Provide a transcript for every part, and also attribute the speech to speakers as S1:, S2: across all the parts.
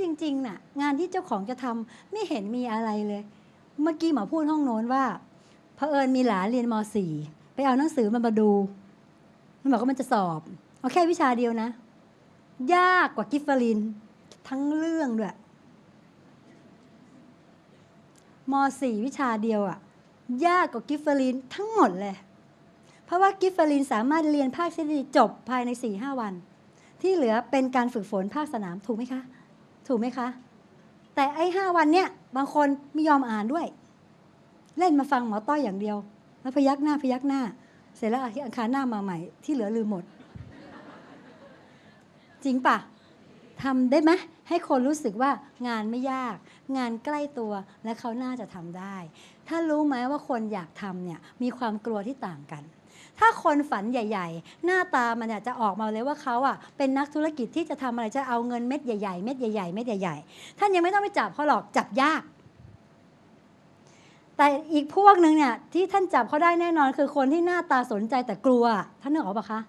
S1: จริงๆน่ะงานที่เจ้าของจะทำไม่เห็นมีอะไรเลย เมื่อกี้หมอพูดห้องโน้นว่าเผอิญมีหลานเรียนม .4 ไปเอาหนังสือมันมาดูมันบอกว่ามันจะสอบเอาแค่วิชาเดียวนะ ยากกว่ากิฟฟอริน ทั้งเรื่องด้วยม .4 วิชาเดียวอะยากกว่ากิฟฟอรินทั้งหมดเลย เพราะว่ากิฟฟอรินสามารถเรียนภาคทฤษฎีจบภายใน4-5วัน ที่เหลือเป็นการฝึกฝนภาคสนามถูกไหมคะ ถูกไหมคะ แต่ไอ้ห้าวันเนี้ยบางคนไม่ยอมอ่านด้วย เล่นมาฟังหมอต้อยอย่างเดียว แล้วพยักหน้าพยักหน้า เสร็จแล้วอาทิตย์อังคารหน้ามาใหม่ ที่เหลือลืมหมด จริงปะทำได้ไหมให้คนรู้สึกว่างานไม่ยาก งานใกล้ตัวและเขาน่าจะทำได้ ถ้ารู้ไหมว่าคนอยากทำเนี่ยมีความกลัวที่ต่างกัน ถ้าคนฝันใหญ่ ๆ หน้าตามันเนี่ยจะออกมาเลยว่าเขาอะเป็นนักธุรกิจที่จะทำอะไรจะเอาเงินเม็ดใหญ่ๆเม็ดใหญ่ๆเม็ดใหญ่ๆ ท่านยังไม่ต้องไปจับเขาหรอกจับยาก แต่อีกพวกหนึ่งเนี่ยที่ท่านจับเขาได้แน่นอน คือคนที่หน้าตาสนใจแต่กลัว ท่านนึกออกปะคะ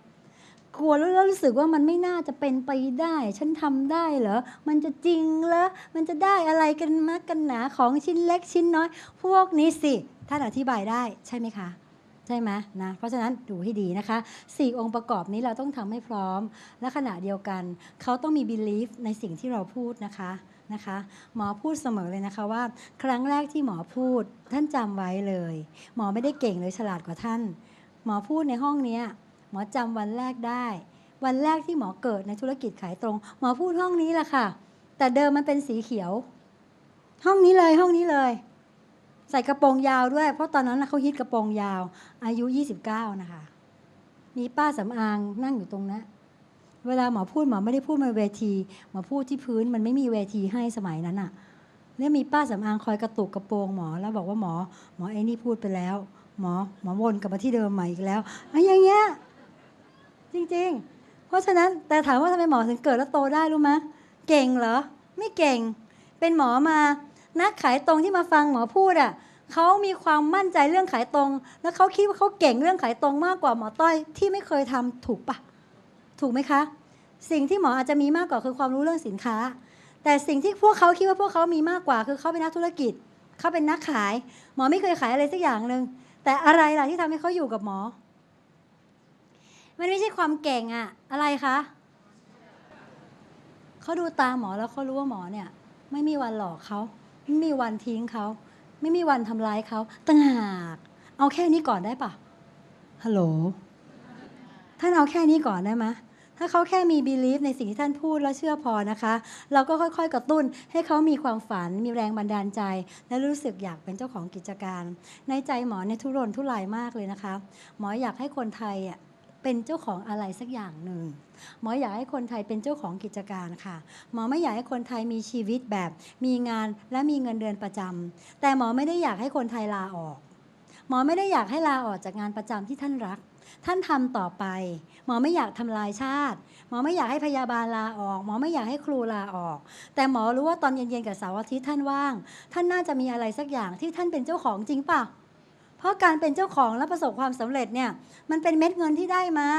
S1: กลัวแล้วรู้สึกว่ามันไม่น่าจะเป็นไปได้ ฉันทำได้เหรอ มันจะจริงเหรอ มันจะได้อะไรกันมักกันหนาของชิ้นเล็กชิ้นน้อย พวกนี้สิ ท่านอธิบายได้ใช่ไหมคะ ใช่ไหมนะเพราะฉะนั้นดูให้ดีนะคะสี่องค์ประกอบนี้เราต้องทำให้พร้อม และขณะเดียวกัน เขาต้องมี belief ในสิ่งที่เราพูดนะคะนะคะ หมอพูดเสมอเลยนะคะว่า ครั้งแรกที่หมอพูดท่านจำไว้เลย หมอไม่ได้เก่งเลยฉลาดกว่าท่าน หมอพูดในห้องนี้หมอจำวันแรกได้ วันแรกที่หมอเกิดในธุรกิจขายตรง หมอพูดห้องนี้แหละค่ะ แต่เดิมมันเป็นสีเขียว ห้องนี้เลยห้องนี้เลย ใส่กระโปรงยาวด้วย เพราะตอนนั้นเขาฮิตกระโปรงยาว อายุ 29 นะคะ มีป้าสำอางนั่งอยู่ตรงนั้นเวลาหมอพูดหมอไม่ได้พูดบนเวทีหมอพูดที่พื้นมันไม่มีเวทีให้สมัยนั้นอะแล้วมีป้าสำอางคอยกระตุกกระโปรงหมอแล้วบอกว่าหมอ หมอไอ้นี่พูดไปแล้ว หมอหมอวนกลับมาที่เดิมใหม่อีกแล้วไอ้อย่างเงี้ยจริงๆ เพราะฉะนั้นแต่ถามว่าทำไมหมอถึงเกิดแล้วโตได้รู้ไหมเก่งเหรอ ไม่เก่ง เป็นหมอมา นักขายตรงที่มาฟังหมอพูดอะเขามีความมั่นใจเรื่องขายตรง แล้วเขาคิดว่าเขาเก่งเรื่องขายตรงมากกว่าหมอต้อยที่ไม่เคยทำถูกปะถูกไหมคะ สิ่งที่หมออาจจะมีมากกว่าคือความรู้เรื่องสินค้า แต่สิ่งที่พวกเขาคิดว่าพวกเขามีมากกว่า คือเขาเป็นนักธุรกิจเขาเป็นนักขาย หมอไม่เคยขายอะไรสักอย่างหนึ่งแต่อะไรล่ะที่ทำให้เขาอยู่กับหมอ มันไม่ใช่ความเก่งอะอะไรคะเขาดูตาหมอแล้วเขารู้ว่าหมอเนี่ย ไม่มีวันหลอกเขา ไม่มีวันทิ้งเขาไม่มีวันทำร้ายเขาตั้งหากเอาแค่นี้ก่อนได้ปะฮัลโหลท่านเอาแค่นี้ก่อนได้ไหมถ้าเขาแค่มี belief ในสิ่งที่ท่านพูดแล้วเชื่อพอนะคะ เราก็ค่อยๆ กระตุ้นให้เขามีความฝัน มีแรงบันดาลใจ และรู้สึกอยากเป็นเจ้าของกิจการ ในใจหมอในยทุรนทุรายมากเลยนะคะ หมออยากให้คนไทยอะ เป็นเจ้าของอะไรสักอย่างหนึ่งหมออยากให้คนไทยเป็นเจ้าของกิจการค่ะ หมอไม่อยากให้คนไทยมีชีวิตแบบมีงานและมีเงินเดือนประจำแต่หมอไม่ได้อยากให้คนไทยลาออก หมอไม่ได้อยากให้ลาออกจากงานประจำที่ท่านรัก ท่านทำต่อไป หมอไม่อยากทำลายชาติ หมอไม่อยากให้พยาบาลลาออก หมอไม่อยากให้ครูลาออก แต่หมอรู้ว่าตอนเย็นๆกับเสาร์อาทิตย์ท่านว่าง ท่านน่าจะมีอะไรสักอย่างที่ท่านเป็นเจ้าของจริงป่ะ เพราะการเป็นเจ้าของและประสบความสำเร็จเนี่ยมันเป็นเม็ดเงินที่ได้มา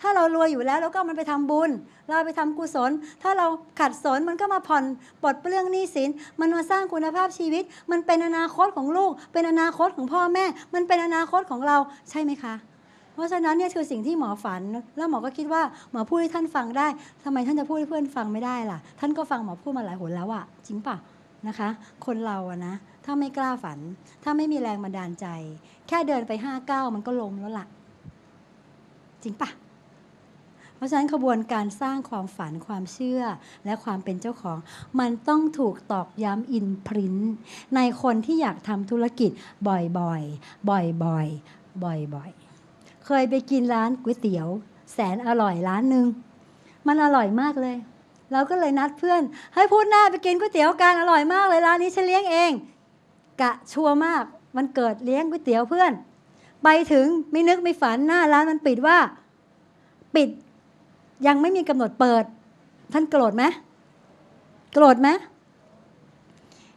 S1: ถ้าเรารวยอยู่แล้วเราก็มันไปทำบุญ เราไปทำกุศล ถ้าเราขัดสนมันก็มาผ่อนปลดเปลื้องหนี้สิน มันมาสร้างคุณภาพชีวิต มันเป็นอนาคตของลูก เป็นอนาคตของพ่อแม่ มันเป็นอนาคตของเราใช่ไหมคะเพราะฉะนั้นเนี่ยคือสิ่งที่หมอฝัน แล้วหมอก็คิดว่าหมอพูดให้ท่านฟังได้ทำไมท่านจะพูดให้เพื่อนฟังไม่ได้ล่ะ ท่านก็ฟังหมอพูดมาหลายหนแล้วอะจริงปะ นะคะ คนเราอะนะ ถ้าไม่กล้าฝัน ถ้าไม่มีแรงบันดาลใจ แค่เดินไปห้าก้าวมันก็ล้มแล้วล่ะ จริงปะเพราะฉะนั้นขบวนการสร้างความฝันความเชื่อและความเป็นเจ้าของ มันต้องถูกตอกย้ำอินพรินต์ในคนที่อยากทำธุรกิจบ่อยๆ บ่อยๆ บ่อยๆ เคยไปกินร้านก๋วยเตี๋ยว แสนอร่อยร้านหนึ่งมันอร่อยมากเลย เราก็เลยนัดเพื่อน ให้พูดหน้าไปกินก๋วยเตี๋ยวกันอร่อยมากเลยร้านนี้ฉันเลี้ยงเอง กะชัวมากมันเกิดเลี้ยงก๋วยเตี๋ยวเพื่อน ไปถึงไม่นึกไม่ฝันหน้าร้านมันปิดว่า ปิดยังไม่มีกำหนดเปิด ท่านโกรธไหมโกรธไหม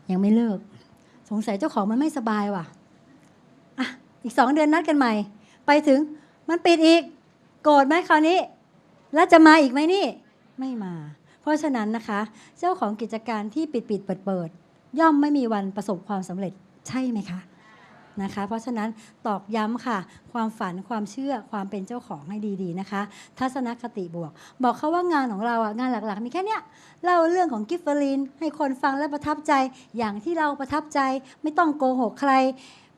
S1: ยังไม่เลิก สงสัยเจ้าของมันไม่สบายว่ะอะอีกสองเดือนนัดกันใหม่ ไปถึงมันปิดอีก โกรธไหมคราวนี้ แล้วจะมาอีกไหมนี่ ไม่มา ราะฉะนั้นนะคะ เจ้าของกิจการที่ปิดปิดเปิดเปิดย่อมไม่มีวันประสบความสำเร็จใช่ไหมคะนะคะ เพราะฉะนั้นตอกย้ำค่ะ ความฝันความเชื่อความเป็นเจ้าของให้ดีๆนะคะ ทัศนคติบวก บอกเขาว่างานของเราอะงานหลักๆ มีแค่เนี้ยเล่าเรื่องของกิฟเฟอรินให้คนฟังและประทับใจอย่างที่เราประทับใจไม่ต้องโกหกใคร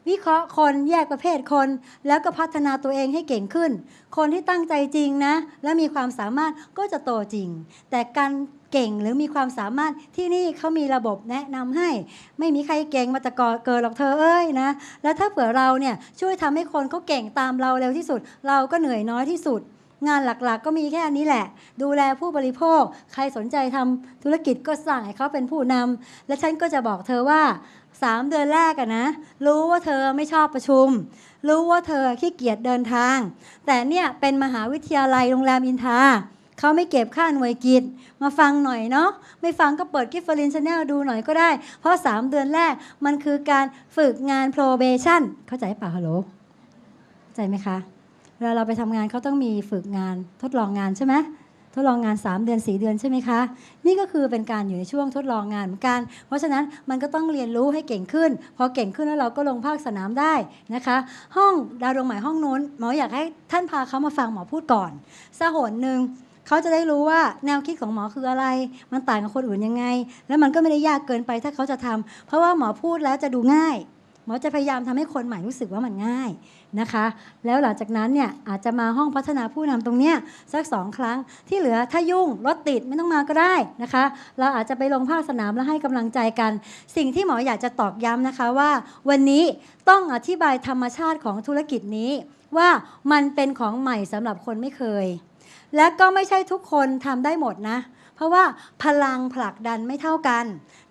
S1: วิเคราะห์คนแยกประเภทคน แล้วก็พัฒนาตัวเองให้เก่งขึ้น คนที่ตั้งใจจริงนะ และมีความสามารถก็จะโตจริง แต่การเก่งหรือมีความสามารถที่นี่เขามีระบบแนะนำให้ ไม่มีใครเก่งมาแต่ก่อเกิดหรอกเธอเอ้ยนะแล้วถ้าเผื่อเราเนี่ยช่วยทำให้คนเขาเก่งตามเราเร็วที่สุด เราก็เหนื่อยน้อยที่สุด งานหลักๆ ก็มีแค่นี้แหละ ดูแลผู้บริโภค ใครสนใจทำธุรกิจก็สั่งให้เขาเป็นผู้นำและฉันก็จะบอกเธอว่า 3เดือนแรกอะนะ รู้ว่าเธอไม่ชอบประชุม รู้ว่าเธอขี้เกียจเดินทาง แต่เนี่ยเป็นมหาวิทยาลัยโรงแรมอินทาเขาไม่เก็บค่าหน่วยกิจ มาฟังหน่อยเนาะไม่ฟังก็เปิดกิฟฟลินชาแนลดูหน่อยก็ได้ เพราะ 3 เดือนแรกมันคือการฝึกงาน probation เข้าใจเปล่าฮัลโหลเข้าใจไหมคะเวลาเราไปทำงานเขาต้องมีฝึกงานทดลองงานใช่ไหม ทดลองงาน 3 เดือน 4 เดือนใช่ไหมคะ นี่ก็คือเป็นการอยู่ในช่วงทดลองงานเหมือนกัน เพราะฉะนั้นมันก็ต้องเรียนรู้ให้เก่งขึ้น พอเก่งขึ้นแล้วเราก็ลงภาคสนามได้นะคะ ห้องดาวดวงใหม่ห้องนู้นหมออยากให้ท่านพาเขามาฟังหมอพูดก่อนสหนหนึ่งเขาจะได้รู้ว่าแนวคิดของหมอคืออะไร มันต่างกับคนอื่นยังไง แล้วมันก็ไม่ได้ยากเกินไปถ้าเขาจะทำเพราะว่าหมอพูดแล้วจะดูง่าย มอจะพยายามทำให้คนใหม่รู้สึกว่ามันง่ายนะคะ แล้วหลังจากนั้นเนี่ยอาจจะมาห้องพัฒนาผู้นำตรงเนี้ยสักสองครั้งที่เหลือถ้ายุ่งรถติดไม่ต้องมาก็ได้นะคะ เราอาจจะไปลงภาคสนามแล้วให้กำลังใจกัน สิ่งที่หมออยากจะตอกย้ำนะคะว่า วันนี้ต้องอธิบายธรรมชาติของธุรกิจนี้ว่ามันเป็นของใหม่สำหรับคนไม่เคย และก็ไม่ใช่ทุกคนทำได้หมดนะ เพราะว่าพลังผลักดันไม่เท่ากัน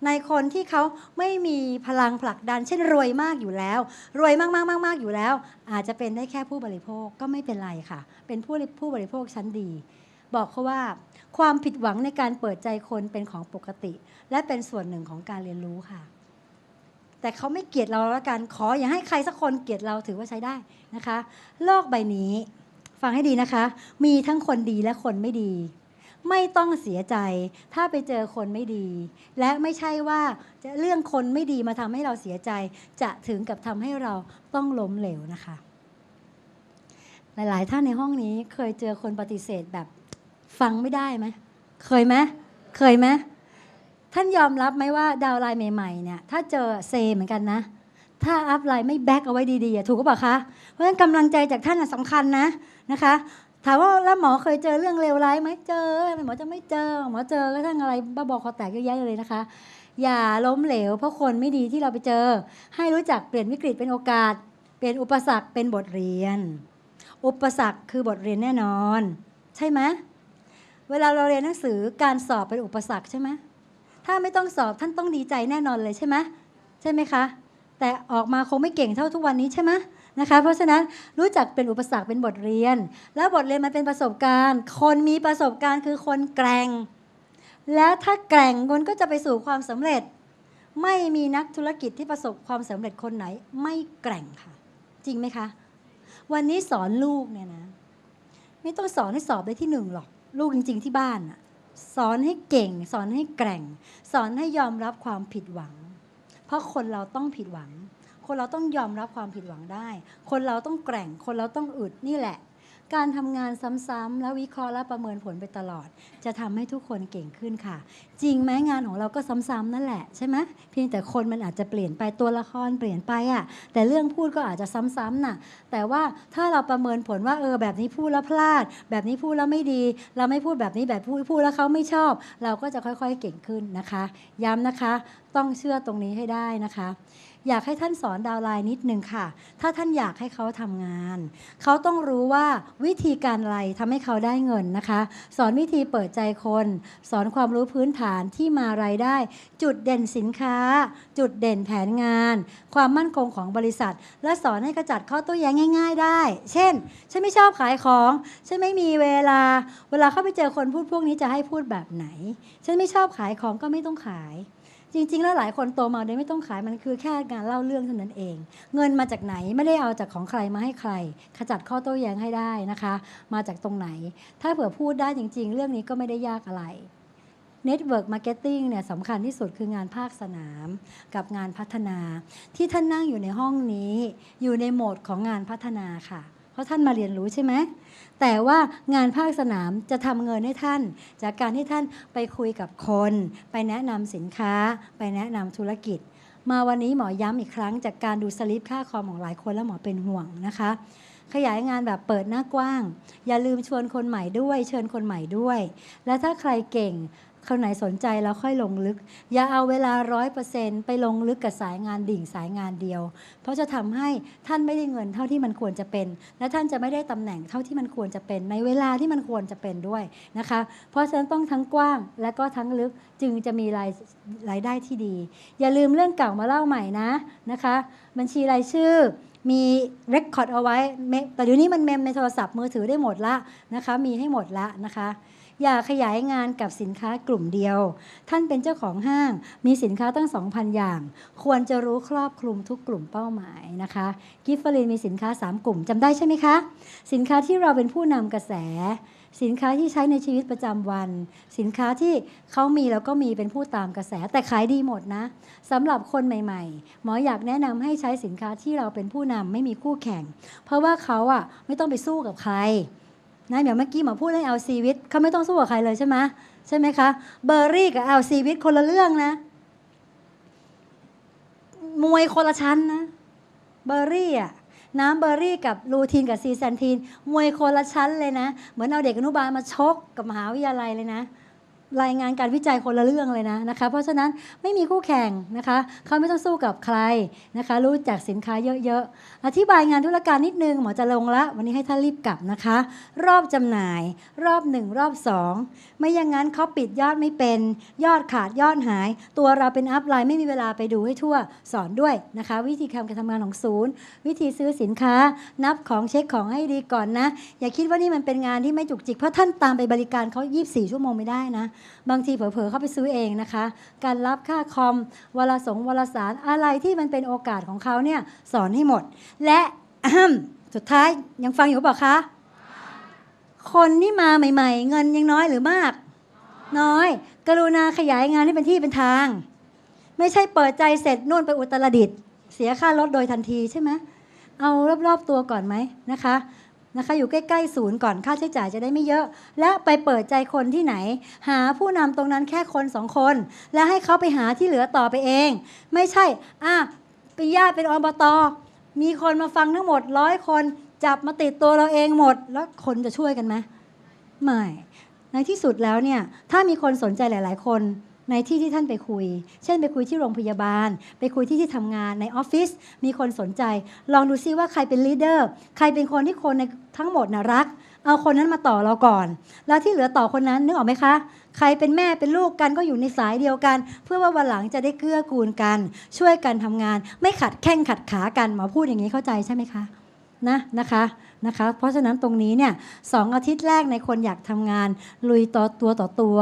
S1: ในคนที่เขาไม่มีพลังผลักดัน เช่นรวยมากอยู่แล้ว รวยมากๆๆๆอยู่แล้ว อาจจะเป็นได้แค่ผู้บริโภคก็ไม่เป็นไรค่ะ เป็นผู้ผู้บริโภคชั้นดี บอกเขาว่า ความผิดหวังในการเปิดใจคนเป็นของปกติ และเป็นส่วนหนึ่งของการเรียนรู้ค่ะแต่เขาไม่เกลียดเราแล้วกันขออย่าให้ใครสักคนเกลียดเราถือว่าใช้ได้นะคะ โลกใบนี้ ฟังให้ดีนะคะ มีทั้งคนดีและคนไม่ดี ไม่ต้องเสียใจ ถ้าไปเจอคนไม่ดี และไม่ใช่ว่าจะเรื่องคนไม่ดีมาทำให้เราเสียใจ จะถึงกับทำให้เราต้องล้มเหลวนะคะ หลาย ๆ ท่านในห้องนี้เคยเจอคนปฏิเสธแบบฟังไม่ได้ไหมเคยไหมเคยไหมท่านยอมรับไหมว่าดาวไลน์ใหม่ๆเนี่ยถ้าเจอเซเหมือนกันนะ ถ้าอัพไลน์ไม่แบ็กเอาไว้ดีๆอะถูกก็ปล่าคะ เพราะฉะนั้นกำลังใจจากท่านสำคัญนะนะคะ ถามว่าแล้วหมอเคยเจอเรื่องเลวร้ายไหมเจอหมอจะไม่เจอ หมอเจอกระทั่งอะไรบ้าบอคอแตกเยอะแยะเลยนะคะ อย่าล้มเหลว เพราะคนไม่ดีที่เราไปเจอ ให้รู้จักเปลี่ยนวิกฤตเป็นโอกาส เปลี่ยนอุปสรรคเป็นบทเรียน อุปสรรคคือบทเรียนแน่นอน ใช่ไหมเวลาเราเรียนหนังสือการสอบเป็นอุปสรรคใช่ไหมถ้าไม่ต้องสอบท่านต้องดีใจแน่นอนเลยใช่ไหมใช่ไหมคะ แต่ออกมาคงไม่เก่งเท่าทุกวันนี้ใช่ไหม นะคะ เพราะฉะนั้นรู้จักเป็นอุปสรรคเป็นบทเรียน แล้วบทเรียนมันเป็นประสบการณ์ คนมีประสบการณ์คือคนแกร่ง แล้วถ้าแกร่งคนก็จะไปสู่ความสำเร็จ ไม่มีนักธุรกิจที่ประสบความสำเร็จคนไหน ไม่แกร่งค่ะ จริงไหมคะ วันนี้สอนลูกเนี่ยนะ ไม่ต้องสอนให้สอบได้ที่หนึ่งหรอก ลูกจริง ๆ ที่บ้านอะสอนให้เก่ง สอนให้แกร่ง สอนให้ยอมรับความผิดหวัง เพราะคนเราต้องผิดหวัง คนเราต้องยอมรับความผิดหวังได้ คนเราต้องแกร่ง คนเราต้องอึดนี่แหละ การทำงานซ้ำๆแล้ววิเคราะห์และประเมินผลไปตลอด จะทำให้ทุกคนเก่งขึ้นค่ะ จริงไหมงานของเราก็ซ้ำๆนั่นแหละใช่ไหมเพียงแต่คนมันอาจจะเปลี่ยนไปตัวละครเปลี่ยนไปอะแต่เรื่องพูดก็อาจจะซ้ำๆน่ะ แต่ว่าถ้าเราประเมินผลว่าเออแบบนี้พูดแล้วพลาด แบบนี้พูดแล้วไม่ดี เราไม่พูดแบบนี้แบบพูดพูดแล้วเขาไม่ชอบ เราก็จะค่อยๆเก่งขึ้นนะคะ ย้ำนะคะ ต้องเชื่อตรงนี้ให้ได้นะคะ อยากให้ท่านสอนดาวไลน์นิดนึงค่ะ ถ้าท่านอยากให้เขาทำงาน เขาต้องรู้ว่าวิธีการอะไรทำให้เขาได้เงินนะคะ สอนวิธีเปิดใจคน สอนความรู้พื้นฐานที่มารายได้ จุดเด่นสินค้า จุดเด่นแผนงาน ความมั่นคงของบริษัท และสอนให้กระจัดข้อโต้แย้งง่าย ๆ ได้ เช่น ฉันไม่ชอบขายของฉันไม่มีเวลา เวลาเข้าไปเจอคนพูดพวกนี้จะให้พูดแบบไหน ฉันไม่ชอบขายของก็ไม่ต้องขาย จริง ๆ แล้วหลายคนโตมาโดยไม่ต้องขายมันคือแค่การเล่าเรื่องเท่านั้นเอง เงินมาจากไหนไม่ได้เอาจากของใครมาให้ใคร ขจัดข้อโต้แย้งให้ได้นะคะ มาจากตรงไหน ถ้าเผื่อพูดได้จริง ๆ เรื่องนี้ก็ไม่ได้ยากอะไร Network Marketing เนี่ยสำคัญที่สุดคืองานภาคสนามกับงานพัฒนา ที่ท่านนั่งอยู่ในห้องนี้ อยู่ในโหมดของงานพัฒนาค่ะ ราะท่านมาเรียนรู้ใช่ไหมแต่ว่างานภาคสนามจะทำเงินให้ท่าน จากการที่ท่านไปคุยกับคน ไปแนะนำสินค้า ไปแนะนำธุรกิจ มาวันนี้หมอย้ำอีกครั้ง จากการดูสลิปค่าคอมของหลายคนแล้วหมอเป็นห่วงนะคะ ขยายงานแบบเปิดหน้ากว้าง อย่าลืมชวนคนใหม่ด้วย เชิญคนใหม่ด้วย และถ้าใครเก่ง คนไหนสนใจแล้วค่อยลงลึก อย่าเอาเวลาร้อยเปอร์เซ็นไปลงลึกกับสายงานดิ่งสายงานเดียว เพราะจะทำให้ท่านไม่ได้เงินเท่าที่มันควรจะเป็น และท่านจะไม่ได้ตำแหน่งเท่าที่มันควรจะเป็น ในเวลาที่มันควรจะเป็นด้วยนะคะ เพราะฉะนั้นต้องทั้งกว้างและก็ทั้งลึกจึงจะมีรายรายได้ที่ดี อย่าลืมเรื่องเก่ามาเล่าใหม่นะนะคะ บัญชีรายชื่อมีเรคคอร์ดเอาไว้แต่เดี๋ยวนี้มันเมมในโทรศัพท์มือถือได้หมดละนะคะมีให้หมดละนะคะ อย่าขยายงานกับสินค้ากลุ่มเดียว ท่านเป็นเจ้าของห้าง มีสินค้าตั้ง 2,000 อย่าง ควรจะรู้ครอบคลุมทุกกลุ่มเป้าหมายนะคะ กิฟฟลินมีสินค้า 3 กลุ่มจำได้ใช่ไหมคะ สินค้าที่เราเป็นผู้นำกระแส สินค้าที่ใช้ในชีวิตประจำวัน สินค้าที่เขามีแล้วก็มีเป็นผู้ตามกระแส แต่ขายดีหมดนะสำหรับคนใหม่ๆ หมออยากแนะนำให้ใช้สินค้าที่เราเป็นผู้นำไม่มีคู่แข่ง เพราะว่าเขาอะไม่ต้องไปสู้กับใคร นะเดี๋ยวเมื่อกี้หมอพูดเรื่องเอลซีวิตเขาไม่ต้องสู้กับใครเลยใช่ไหมใช่ไหมคะ เบอร์รี่กับเอลซีวิตคนละเรื่องนะ มวยคนละชั้นนะ เบอร์รี่อะน้ำเบอร์รี่กับลูทีนกับซีแซนทีน มวยคนละชั้นเลยนะ เหมือนเอาเด็กอนุบาลมาชกกับมหาวิทยาลัยเลยนะ รายงานการวิจัยคนละเรื่องเลยนะนะคะ เพราะฉะนั้นไม่มีคู่แข่งนะคะเขาไม่ต้องสู้กับใครนะคะ รู้จักสินค้าเยอะๆ อธิบายงานธุรการนิดนึงหมอจะลงละ วันนี้ให้ท่านรีบกลับนะคะ รอบจำหน่าย รอบหนึ่งรอบสองไม่อย่างนั้นเขาปิดยอดไม่เป็น ยอดขาดยอดหาย ตัวเราเป็นอัพไลน์ไม่มีเวลาไปดูให้ทั่วสอนด้วยนะคะ วิธีการทำงานของศูนย์ วิธีซื้อสินค้า นับของเช็คของให้ดีก่อนนะ อย่าคิดว่านี่มันเป็นงานที่ไม่จุกจิกเพราะท่านตามไปบริการเขา24 ชั่วโมงไม่ได้นะบางทีเผลอๆเข้าไปซื้อเองนะคะ การรับค่าคอมวารสงวารสารอะไรที่มันเป็นโอกาสของเขาเนี่ยสอนให้หมด และสุดท้ายยังฟังอยู่เปล่าคะ คนที่มาใหม่ ๆ เงินยังน้อยหรือมาก น้อย กรุณาขยายงานให้เป็นที่เป็นทาง ไม่ใช่เปิดใจเสร็จนู่นไปอุตรดิตถ์เสียค่ารถโดยทันทีใช่ไหมเอารอบๆตัวก่อนไหมนะคะ นะคะอยู่ใกล้ๆศูนย์ก่อนค่าใช้จ่ายจะได้ไม่เยอะ และไปเปิดใจคนที่ไหน หาผู้นำตรงนั้นแค่คนสองคน แล้วให้เขาไปหาที่เหลือต่อไปเอง ไม่ใช่อะไปญาติเป็นอบตมีคนมาฟังทั้งหมดร้อยคนจับมาติดตัวเราเองหมด แล้วคนจะช่วยกันไหมไม่ในที่สุดแล้วเนี่ยถ้ามีคนสนใจหลาย ๆ คน ในที่ที่ท่านไปคุย เช่นไปคุยที่โรงพยาบาล ไปคุยที่ที่ทำงานในออฟฟิศมีคนสนใจ ลองดูซิว่าใครเป็นลีดเดอร์ใครเป็นคนที่คนในทั้งหมดนะรัก เอาคนนั้นมาต่อเราก่อน แล้วที่เหลือต่อคนนั้นนึกออกไหมคะ ใครเป็นแม่เป็นลูกกันก็อยู่ในสายเดียวกัน เพื่อว่าวันหลังจะได้เกื้อกูลกัน ช่วยกันทำงาน ไม่ขัดแข้งขัดขากันหมอพูดอย่างนี้เข้าใจใช่ไหมคะ นะนะคะนะคะ เพราะฉะนั้นตรงนี้เนี่ยสองอาทิตย์แรกในคนอยากทำงาน ลุยต่อตัวต่อตัว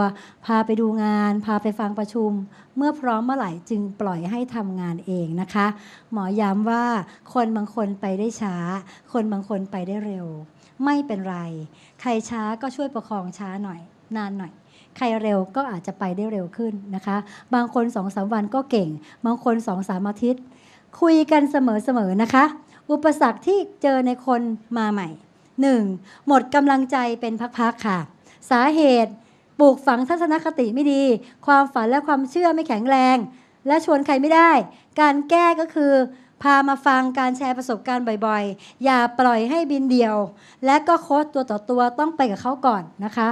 S1: พาไปดูงาน พาไปฟังประชุม เมื่อพร้อมเมื่อไหร่จึงปล่อยให้ทำงานเองนะคะ หมอย้ำว่าคนบางคนไปได้ช้า คนบางคนไปได้เร็ว ไม่เป็นไร ใครช้าก็ช่วยประคองช้าหน่อย นานหน่อยใครเร็วก็อาจจะไปได้เร็วขึ้นนะคะ บางคนสองสามวันก็เก่ง บางคนสองสามอาทิตย์ คุยกันเสมอๆนะคะ อุปสรรคที่เจอในคนมาใหม่ 1. หมดกำลังใจเป็นพักๆค่ะ สาเหตุปลูกฝังทัศนคติไม่ดี ความฝันและความเชื่อไม่แข็งแรง และชวนใครไม่ได้ การแก้ก็คือ พามาฟังการแชร์ประสบการณ์บ่อยๆ อย่าปล่อยให้บินเดียว และก็โค้ชตัวต่อตัวต้องไปกับเขาก่อนนะคะ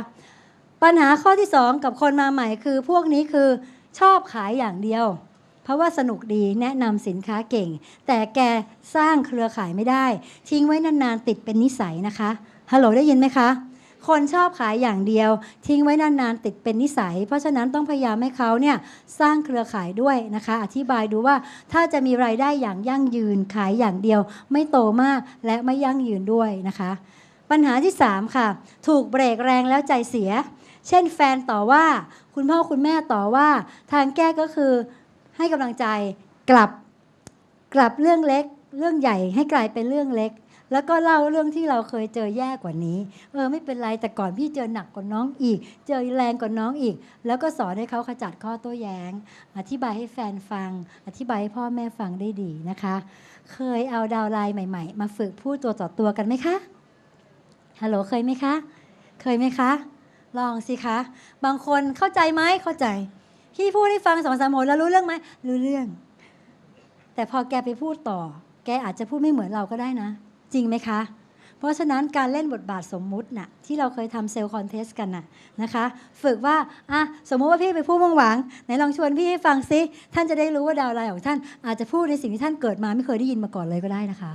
S1: ปัญหาข้อที่ 2 กับคนมาใหม่คือพวกนี้คือชอบขายอย่างเดียว เพราะว่าสนุกดีแนะนำสินค้าเก่ง แต่แกสร้างเครือข่ายไม่ได้ ทิ้งไว้นานๆติดเป็นนิสัยนะคะฮัลโหลได้ยินไหมคะคนชอบขายอย่างเดียว ทิ้งไว้นานๆติดเป็นนิสัย เพราะฉะนั้นต้องพยายามให้เขาเนี่ยสร้างเครือข่ายด้วยนะคะ อธิบายดูว่าถ้าจะมีรายได้อย่างยั่งยืนขายอย่างเดียว ไม่โตมากและไม่ยั่งยืนด้วยนะคะ ปัญหาที่ 3 ค่ะ ถูกเบรกแรงแล้วใจเสีย เช่นแฟนต่อว่า คุณพ่อคุณแม่ต่อว่า ทางแก้ก็คือ ให้กำลังใจกลับกลับเรื่องเล็ก เรื่องใหญ่ให้กลายเป็นเรื่องเล็ก แล้วก็เล่าเรื่องที่เราเคยเจอแย่กว่านี้ เออไม่เป็นไรแต่ก่อนพี่เจอหนักกว่าน้องอีก เจอแรงกว่าน้องอีก แล้วก็สอนให้เขาขจัดข้อโต้แย้ง อธิบายให้แฟนฟัง อธิบายให้พ่อแม่ฟังได้ดีนะคะ เคยเอาดาวไลน์ใหม่ ๆ มาฝึกพูดตัวต่อตัวกันไหมคะฮัลโหลเคยไหมคะ เคยไหมคะ ลองสิคะ บางคนเข้าใจไหมเข้าใจ พี่พูดให้ฟังสองสามหนแล้วรู้เรื่องไหมรู้เรื่อง แต่พอแกไปพูดต่อ แกอาจจะพูดไม่เหมือนเราก็ได้นะ จริงไหมคะ เพราะฉะนั้นการเล่นบทบาทสมมุติน่ะที่เราเคยทำเซลล์คอนเทสกันน่ะนะคะ ฝึกว่าอะสมมุติว่าพี่ไปพูดว่างหวังไหนลองชวนพี่ให้ฟังซิท่านจะได้รู้ว่าดาวไลน์ของท่านอาจจะพูดในสิ่งที่ท่านเกิดมาไม่เคยได้ยินมาก่อนเลยก็ได้นะคะ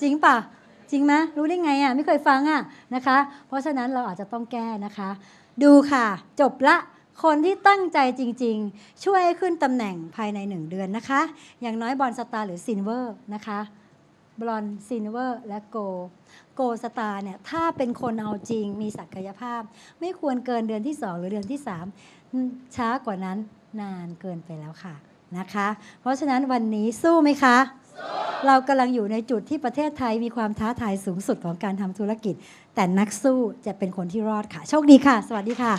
S1: จริงปะจริงไหมรู้ได้ไงอะไม่เคยฟังอะนะคะ เพราะฉะนั้นเราอาจจะต้องแก้นะคะ ดูค่ะ จบละ คนที่ตั้งใจจริง ๆ ช่วยให้ขึ้นตำแหน่งภายใน 1 เดือนนะคะ อย่างน้อยบอลสตาร์หรือซินเวอร์นะคะบอลซินเวอร์และโก โกสตาร์เนี่ยถ้าเป็นคนเอาจริงมีศักยภาพ ไม่ควรเกินเดือนที่ 2 หรือเดือนที่ 3 ช้ากว่านั้นนานเกินไปแล้วค่ะนะคะ เพราะฉะนั้นวันนี้สู้ไหมคะ เรากำลังอยู่ในจุดที่ประเทศไทยมีความท้าทายสูงสุดของการทำธุรกิจ แต่นักสู้จะเป็นคนที่รอดค่ะ โชคดีค่ะ สวัสดีค่ะ